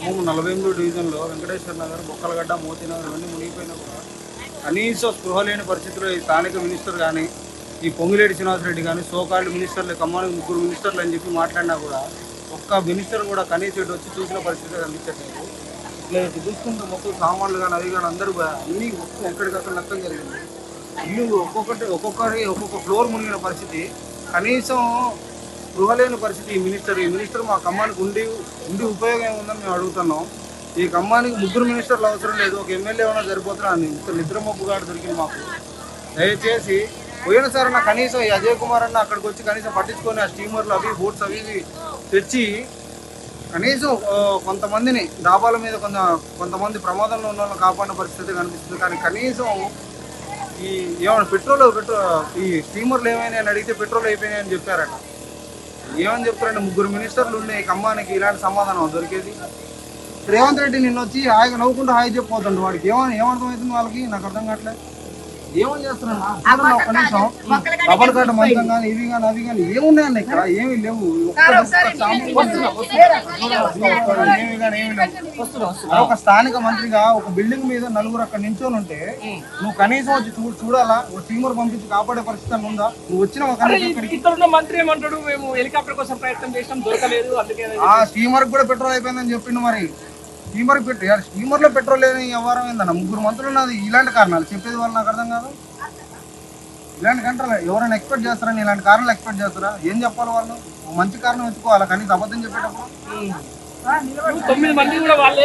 ఖమ్మం నలభై ఎనిమిది డివిజన్లో వెంకటేశ్వర నగర్ బొక్కలగడ్డ మోతీనగర్ ఇవన్నీ మునిగిపోయినా కూడా కనీసం స్పృహ లేని పరిస్థితిలో ఈ స్థానిక మినిస్టర్ కానీ ఈ పొంగిలేటి శ్రీనివాసరెడ్డి కానీ సోకాళ్ళు మినిస్టర్లు ఖమ్మానికి ముగ్గురు మినిస్టర్లు అని చెప్పి మాట్లాడినా కూడా ఒక్క మినిస్టర్ కూడా కనీసం ఇటు వచ్చి చూసిన పరిస్థితి కనిపించట్లేదు ఇట్లా ఇటు చూసుకుంటే మొత్తం సామాన్లు కానీ అవి కానీ అందరూ బా- అన్నీ మొత్తం ఎక్కడికక్కడ నష్టం జరిగింది. ఇల్లు ఒక్కొక్కటి ఒక్కొక్కరి ఒక్కొక్క ఫ్లోర్ మునిగిన పరిస్థితి కనీసం గృహ లేని పరిస్థితి. ఈ మినిస్టర్ ఈ మినిస్టర్ మా ఖమ్మానికి ఉండి ఉండి ఉపయోగం ఏముందని మేము అడుగుతున్నాం. ఈ ఖమ్మానికి ముగ్గురు మినిస్టర్లు అవసరం లేదు. ఒక ఎమ్మెల్యే ఏమైనా సరిపోతున్నా. అని ఇంత నిద్ర మబ్బుగాడు దొరికింది మాకు. దయచేసి పోయినసారి నా కనీసం ఈ అజయ్ కుమార్ అన్న అక్కడికి వచ్చి కనీసం పట్టించుకొని ఆ స్టీమర్లు అవి బోట్స్ అవి ఇవి తెచ్చి కనీసం కొంతమందిని డాబాల మీద కొంత కొంతమంది ప్రమాదంలో ఉన్న వాళ్ళని కాపాడిన పరిస్థితి కనిపిస్తుంది. కానీ కనీసం ఈ ఏమైనా పెట్రోల్ పెట్రోల్ ఈ స్టీమర్లు ఏమైనా అని అడిగితే పెట్రోల్ అయిపోయినాయి అని చెప్పారట. ఏమని చెప్తారంటే ముగ్గురు మినిస్టర్లు ఉన్నాయి కమ్మానికి ఇలాంటి సమాధానం దొరికేది? రేవంత్ రెడ్డి నిన్న వచ్చి హాయిగా నవ్వుకుంటూ హాయి చెప్పిపోతుండు వాడికి. ఏమని ఏమర్థమవుతుంది వాళ్ళకి? నాకు అర్థం కావట్లేదు. ఏమని నిమిషం. డబల్ కట్ట మంచం కానీ ఇవి కానీ అవి కానీ ఏమున్నాయండి ఇక్కడ? ఏమీ లేవు. ఏమి కానీ ఏమి లేవు. ఒక స్థానిక మంత్రిగా ఒక బిల్డింగ్ మీద నలుగురు అక్కడ నించొని ఉంటే నువ్వు కనీసం వచ్చి చూ చూడాలా? ఒక స్టీమర్ పంపించి కాపాడే పరిస్థితి ఉందా? నువ్వు వచ్చిన ఒక మంత్రి ఏమంటాడు? మేము హెలికాప్టర్ కోసం ప్రయత్నం చేసినాం దొరకలేదు అందుకే ఆ స్టీమర్ కూడా పెట్రోల్ అయిపోయిందని చెప్పిండు మరి. స్టీమర్ పెట్రోల్ స్టీమర్లో పెట్రోల్ లేని వ్యవహారం ఏందన్న? ముగ్గురు మంత్రులు ఉన్నది. ఇలాంటి కారణాలు చెప్పేది వాళ్ళు నాకు అర్థం కాదు. ఇలాంటి కంట్రోల్ ఎవరైనా ఎక్స్పెక్ట్ చేస్తారని ఇలాంటి కారణాలు ఎక్స్పెక్ట్ చేస్తారా? ఏం చెప్పాలి వాళ్ళు? మంచి కారణం ఎత్తుకోవాలి కానీ అబద్ధం చెప్పేటప్పుడు? తొమ్మిది మంది కూడా వాళ్ళు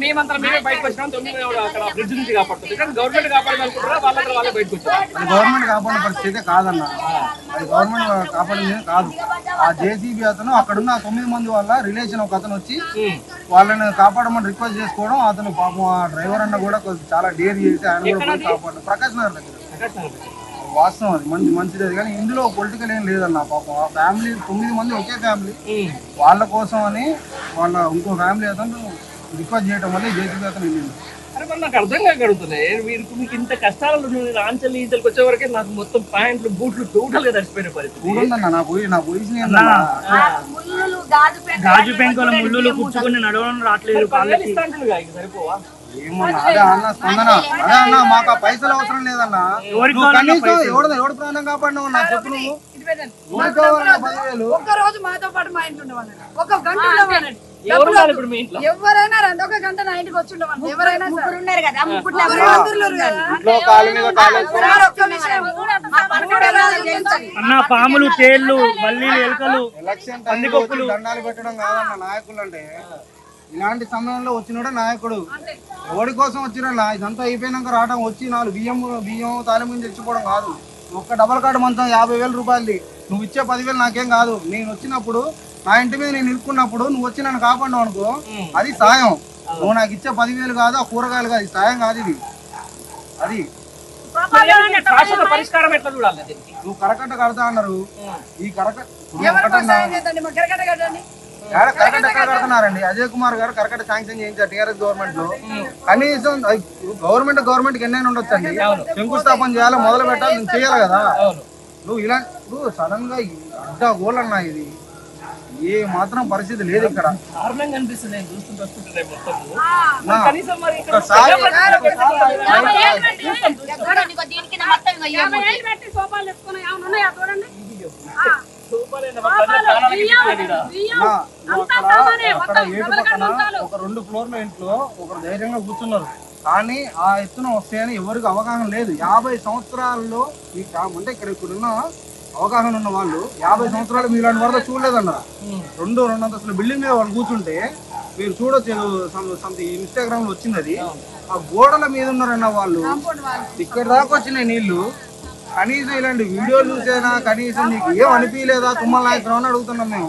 మేమంతా మేమే బయటకు వచ్చినాం. తొమ్మిది మంది కూడా అక్కడ బ్రిడ్జ్ నుంచి కాపాడుతుంది. కానీ గవర్నమెంట్ కాపాడాలనుకుంటారా వాళ్ళంతా వాళ్ళే బయటకు వచ్చారు? గవర్నమెంట్ కాపాడిన పరిస్థితి కాదన్న. అది గవర్నమెంట్ కాపాడింది కాదు. ఆ జేసీబీ అతను అక్కడున్న తొమ్మిది మంది వల్ల రిలేషన్ ఒక అతను వచ్చి వాళ్ళని కాపాడమని రిక్వెస్ట్ చేసుకోవడం అతను పాపం ఆ డ్రైవర్ అన్న కూడా చాలా డేర్ చేసి ఆయన కూడా కాపాడు ప్రకాష్ నగర్ దగ్గర. వాస్తవం అది. మంచి మంచిది అది కానీ ఇందులో పొలిటికల్ ఏం లేదన్న పాపం. ఆ ఫ్యామిలీ తొమ్మిది మంది ఒకే ఫ్యామిలీ వాళ్ళ కోసం అని వాళ్ళ ఇంకో ఫ్యామిలీ అతను రిక్వెస్ట్ చేయడం వల్ల జేసీబీ అతను వెళ్ళింది అరే మరి నాకు అర్థం కాగడుతున్నాయి మీరు మీకు ఇంత కష్టాలు నేను ఆంచల్ ఈంచల్కి వచ్చే వరకే నాకు మొత్తం ప్యాంట్లు బూట్లు టోటల్గా తడిసిపోయిన పరిస్థితి. చూడండి నా పోయి నా గాజు పెంకులు ముళ్ళులు కూర్చుకొని నడవడం రావట్లేదు సరిపోవా? ఏమన్నా? అదే అన్న స్పందన. అదే అన్న మాకు ఆ పైసలు అవసరం లేదన్నా. కనీసం ఎవడు ఎవడు ప్రాణం కాపాడినావు చెప్పు నువ్వు. పదివేలు. ఒక్క రోజు మాతో పాటు మా ఇంట్లో ఒక గంట ఎవరైనా రండి. ఒక గంట నా ఇంటికి వచ్చి ఉండమన్నాడు. ఎవరైనా. ఉన్నారు కదా? అన్న పాములు తేళ్ళు బల్లీలు ఎలుకలు దండాలు పెట్టడం కాదన్న నాయకులు అంటే ఇలాంటి సమయంలో వచ్చినోడే నాయకుడు. ఎవడి కోసం వచ్చినా ఇదంతా అయిపోయినాక రావడం వచ్చి నాలుగు బియ్యం బియ్యం తాలింపు తెచ్చిపోవడం కాదు. ఒక్క డబల్ కార్డు మంచం యాభై వేల రూపాయలది. నువ్వు ఇచ్చే పదివేలు నాకేం కాదు. నేను వచ్చినప్పుడు నా ఇంటి మీద నేను ఇరుక్కున్నప్పుడు నువ్వు వచ్చి నన్ను కాపాడు అనుకో అది సాయం. నువ్వు నాకు ఇచ్చే పదివేలు కాదు ఆ కూరగాయలు కాదు సాయం కాదు ఇది. అది. శాశ్వత పరిష్కారం ఎట్లా చూడాలి దీనికి? నువ్వు కరకట్ట కడతా అన్నారు. ఈ కరకట్ట కరకట్ట ఎక్కడ కడుతున్నారండి? అజయ్ కుమార్ గారు కరకట్ట శాంక్షన్ చేయించారు టీఆర్ఎస్ గవర్నమెంట్లో. కనీసం గవర్నమెంట్ గవర్నమెంట్కి ఎన్నైనా ఉండొచ్చు అండి శంకుస్థాపన చేయాలి మొదలు పెట్టాలి నువ్వు చేయాలి కదా. నువ్వు ఇలా ఇప్పుడు సడన్గా అడ్డా గోలన్నా ఇది. ఏ మాత్రం పరిస్థితి లేదు ఇక్కడ. ఒక రెండు ఫ్లోర్ల ఇంట్లో ఒకరు ధైర్యంగా కూర్చున్నారు. కానీ ఆ ఎత్తున వస్తాయని ఎవరికి అవగాహన లేదు. యాభై సంవత్సరాల్లో ఈ అంటే ఇక్కడ ఇప్పుడున్న అవగాహన ఉన్న వాళ్ళు యాభై సంవత్సరాలు మీరు ఇలాంటి వరద చూడలేదన్నారు? రెండు రెండు అంతస్తుల బిల్డింగ్ మీద వాళ్ళు కూర్చుంటే మీరు చూడొచ్చు సంథింగ్ ఇన్స్టాగ్రామ్లో వచ్చింది అది. ఆ గోడల మీద ఉన్నారన్న వాళ్ళు ఇక్కడ దాకా వచ్చినాయి నీళ్ళు కనీసం ఇలాంటి వీడియోలు చూసేనా? కనీసం నీకు ఏం అనిపించలేదా? తుమ్మల నాయకురావు అని అడుగుతున్నాం మేము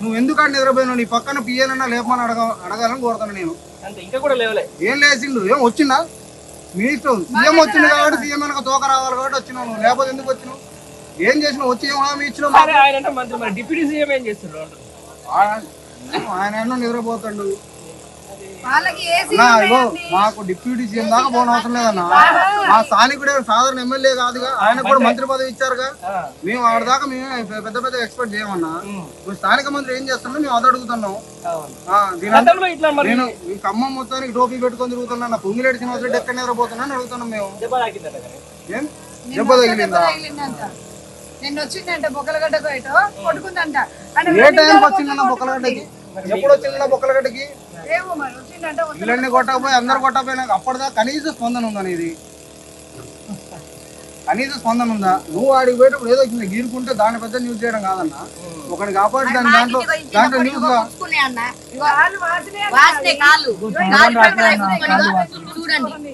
నువ్వు ఎందుకు అక్కడ నిద్రపోయినావు? నీ పక్కన పియ్యనన్నా లేపమని అడగ అడగాలని కోరుతాను నేను. అంతే ఇంకా కూడా లేవలే. ఏం లేచిండు? ఏం వచ్చిందా? మీ ఇష్టం. సీఎం వచ్చింది కాబట్టి సీఎం వెనక తోక రావాలి కాబట్టి వచ్చినావు నువ్వు. లేకపోతే ఎందుకు వచ్చినావు? ఏం చేసినావు? వచ్చి ఏం హామీ ఇచ్చినావు ఆయన నిద్రపోతాడు. ఇగో మాకు డిప్యూటీ సీఎం దాకా పోన అవసరం లేదన్న. మా స్థానికుడే సాధారణ ఎమ్మెల్యే కాదుగా. ఆయన కూడా మంత్రి పదవి ఇచ్చారుగా. మేము ఆవిడ దాకా మేము పెద్ద పెద్ద ఎక్స్పెక్ట్ చేయమన్నా. నువ్వు స్థానిక మంత్రి ఏం చేస్తున్నా మేము అది అడుగుతున్నాం. నేను ఈ ఖమ్మం మొత్తానికి టోపీ పెట్టుకొని తిరుగుతున్నా నా పొంగిలేటి శ్రీనివాస రెడ్డి ఎక్కడ నిద్రపోతున్నా అడుగుతున్నాం మేము. ఏం? దెబ్బ తగిలిందా? నిన్న వచ్చిందంట బొక్కలగడ్డ కోయట కొట్టుకుందంట. ఏ టైంకి వచ్చిందన్న బొక్కలగడ్డకి? ఎప్పుడు వచ్చిందన్న బొక్కలగడ్డకి? ఇళ్ళన్ని కొట్టకపోయి అందరు కొట్టకపోయినా అప్పటిదాకా కనీస స్పందన ఉందా ఇది కనీస స్పందన ఉందా? నువ్వు ఆడికి పోయేటప్పుడు ఏదో వచ్చింది గీరుకుంటే దాని పెద్ద న్యూస్ చేయడం కాదన్న. ఒకరిని కాపాడి దాని దాంట్లో దాంట్లో న్యూస్ చూడండి.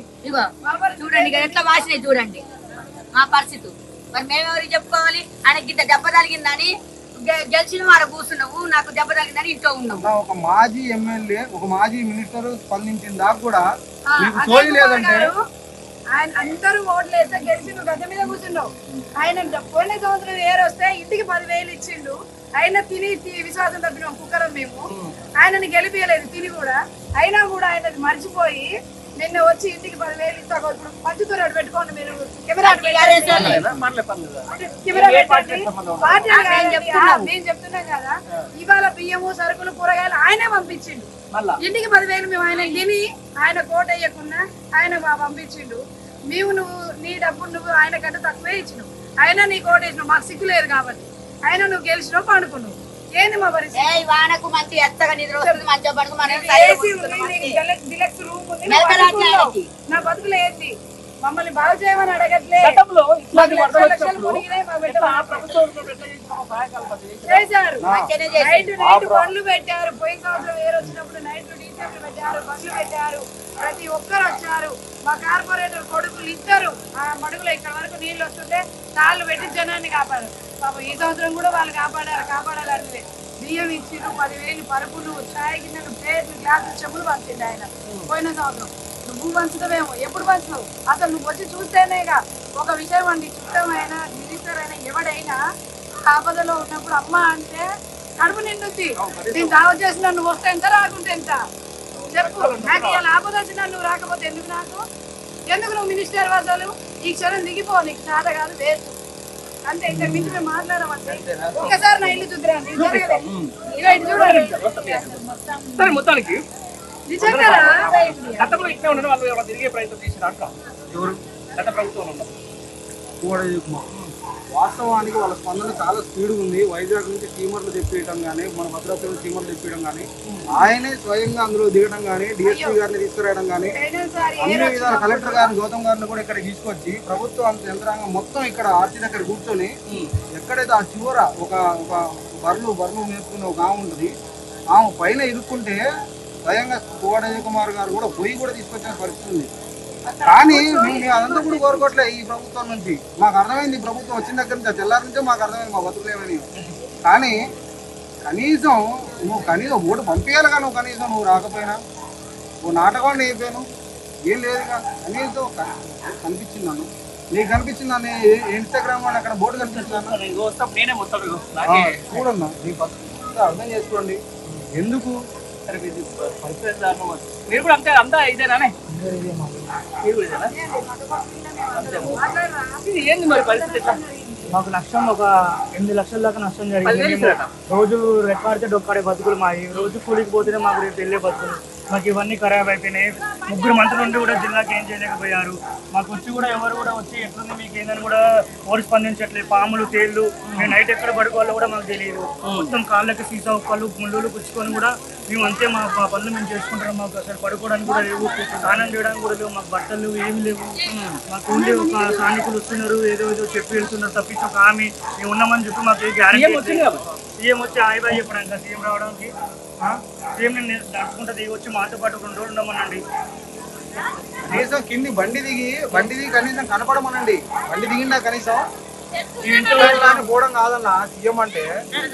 చూడండి. ఇక ఎట్లా వాసినాయి చూడండి. మా పరిస్థితి. మరి మేమెవరికి చెప్పుకోవాలి? ఆయనకి గిట్ట దెబ్బ తగిలిందని గెలిచిన వాడు కూర్చున్నావు నాకు దెబ్బ తగిలిందని ఇంట్లో ఉన్నావు. ఒక మాజీ ఎమ్మెల్యే ఒక మాజీ మినిస్టర్ స్పందించిన దాకా కూడా మీకు సోయి లేదంటే? ఆయన అందరూ ఓట్లు వేస్తే గెలిచి నువ్వు మీద కూర్చున్నావు. ఆయన పోయిన సంవత్సరం ఏరు వస్తే ఇంటికి పదివేలు ఇచ్చిండు. ఆయన తిని తి- విశ్వాసం తప్పిన కుక్కరం మేము. ఆయనని గెలిపించలేదు తిని కూడా. అయినా కూడా ఆయన మర్చిపోయి నిన్న వచ్చి ఇంటికి పదివేలు ఇస్తా ఇప్పుడు పెట్టుకోండి మీరు. కెమెరా? కెమెరా కాదండి. చెప్తున్నాం. కదా ఇవాళ బియ్యము సరుకులు కూరగాయలు ఆయనే పంపించిండు. మళ్ళా? ఇంటికి పదివేలు మేము ఆయన తిని ఆయన కోట వేయకుండా ఆయన మా పంపించిండు. మేము నువ్వు నీ డబ్బు నువ్వు ఆయన కంటే తక్కువే ఇచ్చినావు. ఆయన నీ కోట వేసినావు మాకు సిగ్గు లేదు కాబట్టి. ఆయన నువ్వు గెలిచినావు పండుకున్నావు. ఏంది మా పరిస్థితి? ఏ వానకు మంచి ఎత్తగా నిద్ర వస్తుంది మంచిగా పడుకు మనం డిలక్స్- రూమ్ ఉంది. నా బతుకులు ఏంది మమ్మల్ని బాగు చేయమని అడగట్లే. చేశారు. నైట్ నైట్ బండ్లు పెట్టారు. పోయిన సంవత్సరం వేరు వచ్చినప్పుడు నైట్ డీజేలు పెట్టారు బండ్లు పెట్టారు ప్రతి ఒక్కరు వచ్చారు. మా కార్పొరేటర్ కొడుకులు ఇద్దరు ఆ మడుగులో ఇక్కడ వరకు నీళ్ళు వస్తుంటే తాళ్ళు పెట్టి జనాన్ని కాపాడారు. పాపం ఈ సంవత్సరం కూడా వాళ్ళు కాపాడారు కాపాడాలంటే బియ్యం ఇచ్చిరు పదివేలు పరుపులు చాయ్ గిన్నెలు ప్లేట్లు గ్లాసులు చెప్పులు పంచిండు ఆయన. పోయిన సంవత్సరం నువ్వు పంచుతావేమో ఎప్పుడు పంచుతావు? అసలు నువ్వు వచ్చి చూస్తేనేగా ఒక విషయం అండి చుట్టమైనా మినిస్టర్ అయినా ఎవడైనా ఆపదలో ఉన్నప్పుడు అమ్మ అంటే కడుపు నిండుద్ది. నేను దావ చేసిన నువ్వు వస్తే ఎంత రాకుంటే ఎంత? చెప్పు. నాకు ఇలా ఆపద వచ్చినా నువ్వు రాకపోతే ఎందుకు నాకు? ఎందుకు నువ్వు మినిస్టర్ వద్దలు ఈ క్షణం దిగిపో నీకు చేత కాదు వేస్ట్. అంతే ఇంత మించి మేము మాట్లాడమంటే ఒక్కసారి నా ఇల్లు చూద్దురండి ఇక ఇటు చూడండి. సరే మొత్తానికి నిజంగా గతంలో ఇట్లా ఉండడం వాళ్ళు తిరిగే ప్రయత్నం చేసిన గత ప్రభుత్వం వాస్తవానికి వాళ్ళ స్పందన చాలా స్పీడ్ ఉంది. వైజాగ్ నుంచి స్టీమర్లు తెప్పియడం కానీ మన భద్రాచలం స్టీమర్లు తెప్పియడం కానీ ఆయనే స్వయంగా అందులో దిగడం కానీ డిఎస్పీ గారిని తీసుకురావడం కానీ అన్ని విధాల కలెక్టర్ గారిని గౌతమ్ గారిని కూడా ఇక్కడ తీసుకొచ్చి ప్రభుత్వం అంత యంత్రాంగం మొత్తం ఇక్కడ ఆర్చి దగ్గర కూర్చొని ఎక్కడైతే ఆ చివర ఒక ఒక బర్లు బర్లు మేపుకునే ఒక ఆమె ఉంటుంది ఆమె పైన ఇరుక్కుంటే స్వయంగా కోడయ్య కుమార్ గారు కూడా పొయ్యి కూడా తీసుకొచ్చిన పరిస్థితి ఉంది. కానీ మేము అదంతా కూడా కోరుకోవట్లే ఈ ప్రభుత్వం నుంచి. మాకు అర్థమైంది ఈ ప్రభుత్వం వచ్చిన దగ్గర నుంచి తెల్లారి నుంచే మాకు అర్థమైంది మా బతుకులేమని కానీ కనీసం నువ్వు కనీసం ఓటు పంపించాలిగా నువ్వు కనీసం నువ్వు రాకపోయినా. ఓ నాటకం నేర్పాను ఏం లేదుగా. కనీసం కనిపించింది నన్ను. నీకు కనిపించింది అన్న ఇన్స్టాగ్రామ్ అని అక్కడ బోర్డు కనిపించింది అన్న ఇంకో వస్తాం నేనే మొత్తం ఇగో. ఆ, నాకే. చూడన్నా. నీ పరిస్థితి అర్థం చేసుకోండి. ఎందుకు? సరే ఇది పరిస్థితి దారుణం అది. మీరు కూడా అంతే అంతా ఇదేనానే? మీరు కూడా ఇదేనా? ఇది ఏంది మరి పరిస్థితి ఎట్లా? మాకు నష్టం ఒక ఎనిమిది లక్షల దాకా నష్టం జరిగింది. రోజు రెక్కాడితే డొక్కాడే బతుకులు మావి. రోజు కూలికి పోతేనే మాకు రేపు వెళ్ళే బతుకులు. మాకు ఇవన్నీ ఖరాబ్ అయిపోయినాయి. ముగ్గురు మంత్రులు ఉండి కూడా జిల్లాకి ఏం చేయలేకపోయారు. మాకు వచ్చి కూడా ఎవరు కూడా వచ్చి ఎట్లుంది మీకు ఏందని కూడా ఓడి స్పందించట్లేదు. పాములు తేళ్ళు మేము నైట్ ఎక్కడ పడుకోవాలో కూడా మాకు తెలియదు. మొత్తం కాళ్ళకి సీసా ఉప్పలు ముళ్ళులు పుచ్చుకొని కూడా మేము అంతే మా పనులు మేము చేసుకుంటాం మాకు అసలు పడుకోవడానికి కూడా లేవు. స్నానం చేయడానికి కూడా లేవు. మాకు బట్టలు ఏమి లేవు. మాకు ఉండే ఒక స్థానికులు వస్తున్నారు. ఏదో ఏదో చెప్పి వెళ్తున్నారు. తప్పించి ఒక ఆమె. మేము ఉన్నామని చెప్పి మాకు గ్యారెంటీ వచ్చింది కదా సీఎం వచ్చి హాయ్ బాయ్ చెప్పడానికి సీఎం రావడానికి ఆ? సీఎం నేను వచ్చి మాతో పాటు రెండు రోజులు ఉండమనండి. కనీసం కింది బండి దిగి బండి దిగి కనీసం కనపడమనండి. బండి దిగిందా కనీసం? పోవడం కాదన్న సీఎం అంటే.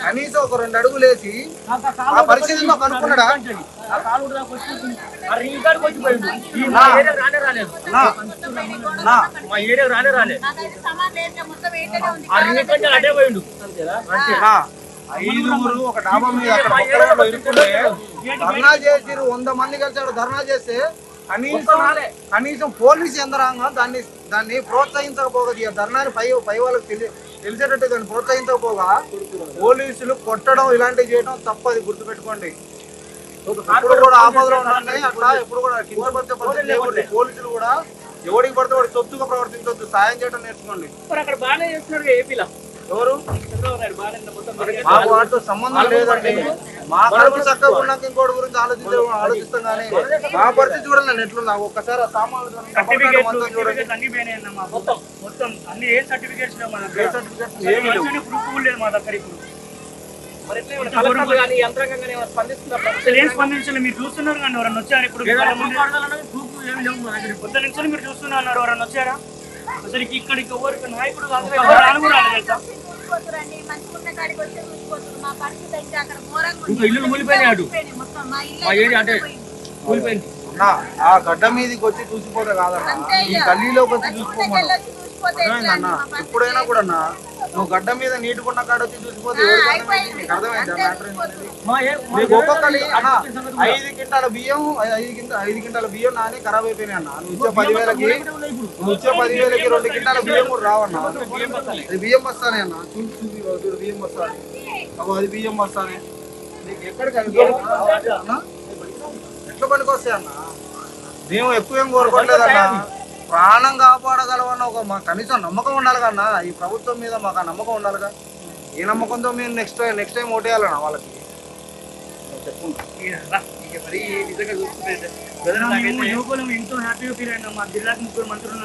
కనీసం ఒక రెండు అడుగులు వేసి ఆ పరిస్థితిలో కనుక్కున్నాడా? ఆ కాలు కూడా దాకా వచ్చి ఆ రింగ్ కాడికి వచ్చి పోయిండు. ఈ మా ఏరియాకి రానే రాలేదు. ఆ రింగ్ కంటే అటే పోయిండు. ఐదుగురు ఒక డాబా మీద అక్కడ మొక్కలలో ఇరుక్కుంటే ధర్నా చేసిరు వంద మంది కలిసాడు. ధర్నా చేస్తే కనీసం కనీసం పోలీస్ యంత్రాంగం దాన్ని దాన్ని ప్రోత్సహించకపోగా ఈ ధర్నాని పై పై వాళ్ళకి తెలి తెలిసేటట్టు దాన్ని ప్రోత్సహించకపోగా పోలీసులు కొట్టడం ఇలాంటివి చేయడం తప్పది గుర్తుపెట్టుకోండి. ఎప్పుడు కూడా ఆపదలో ఉండాలి అట్లా ఎప్పుడు కూడా కించపరిచే పరిస్థితి లేకూడదు. పోలీసులు కూడా ఎవడికి పడితే వాడు సొత్తుగా ప్రవర్తించొద్దు సాయం చేయడం నేర్చుకోండి. అక్కడ బాగానే చేస్తున్నారు ఏపీలో. ఎవరు? మాకు వాటితో సంబంధం లేదండి. మా కడుపు చక్కగా ఉన్నాక ఇంకోటి గురించి ఆలోచించే ఆలోచిస్తాం కానీ మా పరిస్థితి చూడండి నేను ఎట్లున్నా ఒక్కసారి ఆ సామాన్లు చూడండి, టమాటాలు మొత్తం అన్ని పోయినాయి అన్న మాకు మొత్తం అన్ని ఏ సర్టిఫికేట్స్ లేదు మా దగ్గర ఇప్పుడు. స్పందించలేదు మీరు చూస్తున్నారు కానీ ఎవరన్నా వచ్చారు ఇప్పుడు? కొత్త నుంచి మీరు చూస్తున్నారు ఎవరన్నా వచ్చారా? అసలు ఇక్కడికి ఎవరికి నాయకుడు కాదు ఎవరు రాలేదు. ఇంకా కూలిపోయినాయి అటు. మా ఇల్లు మా ఏరియా అంటే పోయింది. కూలిపోయింది ఆ గడ్డ మీదకి వచ్చి చూసిపోతే కాదన్నా ఈ. గల్లీలోకి వచ్చి మంచిగున్న ఎప్పుడైనా కూడా అన్నా నువ్వు గడ్డ మీద నీటుకున్న కాడ వచ్చి చూసిపోతే. నీకు? అర్థమైందా? మ్యాటర్. నీకు ఒక్కొక్కరి అన్న ఐదు క్వింటాల బియ్యం ఐదు కింట ఐదు క్వింటాల బియ్యం నాని ఖరాబ్ అయిపోయినాయి అన్న. నువ్వు ఇచ్చే పదివేలకి నువ్వు ఇచ్చే పదివేలకి రెండు క్వింటాల బియ్యం కూడా రావన్నా? అది బియ్యం వస్తానే అన్న. చూడు చూసి చూడు బియ్యం వస్తానే. అగో అది బియ్యం వస్తానే. నీకు అన్న? ఎట్లా పనికి వస్తాయి అన్న? మేము ఎక్కువ ఏం కోరుకోవట్లేదన్న ప్రాణం కాపాడగలవన్న ఒక మా కనీసం నమ్మకం ఉండాలి కన్నా ఈ ప్రభుత్వం మీద మాకు ఆ నమ్మకం ఉండాలిగా ఈ నమ్మకంతో మేము నెక్స్ట్ నెక్స్ట్ టైం ఓటేయాలన్నా వాళ్ళకి? మేము యువకులం ఎంతో హ్యాపీగా ఫీల్ అయినాం. మా జిల్లాకి ముగ్గురు మంత్రులు